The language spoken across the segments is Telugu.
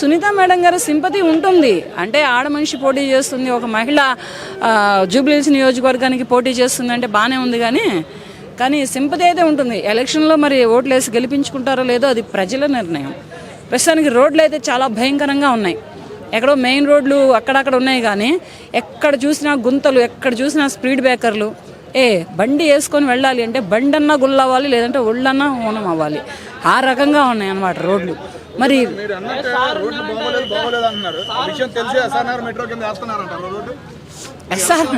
సునీత మేడం గారి సింపతి ఉంటుంది. అంటే ఆడ మనిషి పోటీ చేస్తుంది. ఒక మహిళ ఆ, జూబ్లీహిల్స్ నియోజకవర్గానికి పోటీ చేస్తుంది అంటే బాగానే ఉంది కానీ కానీ సింపతి అయితే ఉంటుంది. ఎలక్షన్లో మరి ఓట్లు వేసి గెలిపించుకుంటారో లేదో అది ప్రజల నిర్ణయం. ప్రస్తుతానికి రోడ్లు అయితే చాలా భయంకరంగా ఉన్నాయి. ఎక్కడో మెయిన్ రోడ్లు అక్కడక్కడ ఉన్నాయి కానీ ఎక్కడ చూసినా గుంతలు ఎక్కడ చూసినా స్పీడ్ బ్రేకర్లు. ఏ బండి వేసుకొని వెళ్ళాలి అంటే బండన్నా గుల్లవ్వాలి లేదంటే ఒళ్ళన్నా ఊనం అవ్వాలి ఆ రకంగా ఉన్నాయి అన్నమాట రోడ్లు. మరి ఎస్ఆర్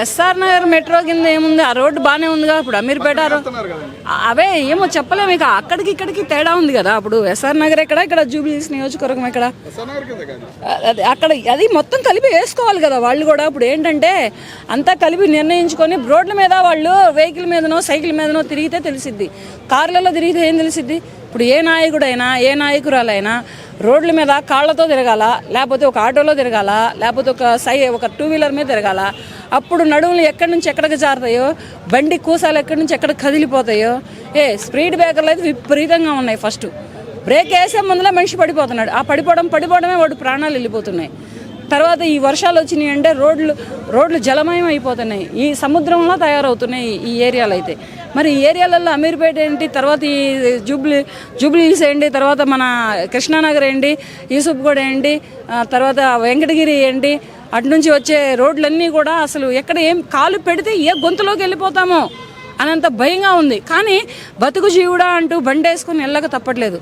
ఎస్ఆర్ నగర్ మెట్రో కింద ఏముంది? ఆ రోడ్డు బాగానే ఉందిగా ఇప్పుడు అమీర్పేట అవే ఏమో చెప్పలేము ఇక అక్కడికి ఇక్కడికి తేడా ఉంది కదా అప్పుడు ఎస్ఆర్ నగర్ ఎక్కడ ఇక్కడ జూబ్లీహిల్స్ నియోజకవర్గం ఎక్కడ? అక్కడ అది మొత్తం కలిపి వేసుకోవాలి కదా వాళ్ళు కూడా ఇప్పుడు ఏంటంటే అంతా కలిపి నిర్ణయించుకొని రోడ్ల మీద వాళ్ళు వెహికల్ మీదనో సైకిల్ మీదనో తిరిగితే తెలిసిద్ది. కార్లలో తిరిగితే ఏం తెలిసిద్ది? ఇప్పుడు ఏ నాయకుడైనా ఏ నాయకురాలైనా రోడ్ల మీద కాళ్ళతో తిరగాల? లేకపోతే ఒక ఆటోలో తిరగాల? లేకపోతే ఒక సై ఒక టూ వీలర్ మీద తిరగాల? అప్పుడు నడుములు ఎక్కడి నుంచి ఎక్కడికి జారుతాయో? బండి కూసాలు ఎక్కడి నుంచి ఎక్కడికి కదిలిపోతాయో? ఏ స్పీడ్ బ్రేకర్లు అయితే విపరీతంగా ఉన్నాయి ఫస్ట్. బ్రేక్ వేసే ముందులో మనిషి పడిపోతున్నాడు. ఆ పడిపోవడం పడిపోవడమే వాడు ప్రాణాలు వెళ్ళిపోతున్నాయి. తర్వాత ఈ వర్షాలు వచ్చినాయి అంటే రోడ్లు రోడ్లు జలమయం అయిపోతున్నాయి. ఈ సముద్రంలో తయారవుతున్నాయి ఈ- ఏరియాలో ఏరియాలు అయితే మరి ఏరియాలలో అమీర్పేట ఏంటి? తర్వాత ఈ జూబ్లీ జూబ్లీ హిల్స్ ఏంటి? తర్వాత మన కృష్ణానగర్ ఏంటి? యూసుఫ్గూడ ఏంటి? తర్వాత వెంకటగిరి ఏంటి? అటు నుంచి వచ్చే రోడ్లన్నీ కూడా అసలు ఎక్కడ ఏం కాలు పెడితే ఏ గొంతులోకి వెళ్ళిపోతామో అనంత భయంగా ఉంది. కానీ బతుకు జీవుడా అంటూ బండేసుకుని వేసుకొని వెళ్ళక తప్పట్లేదు.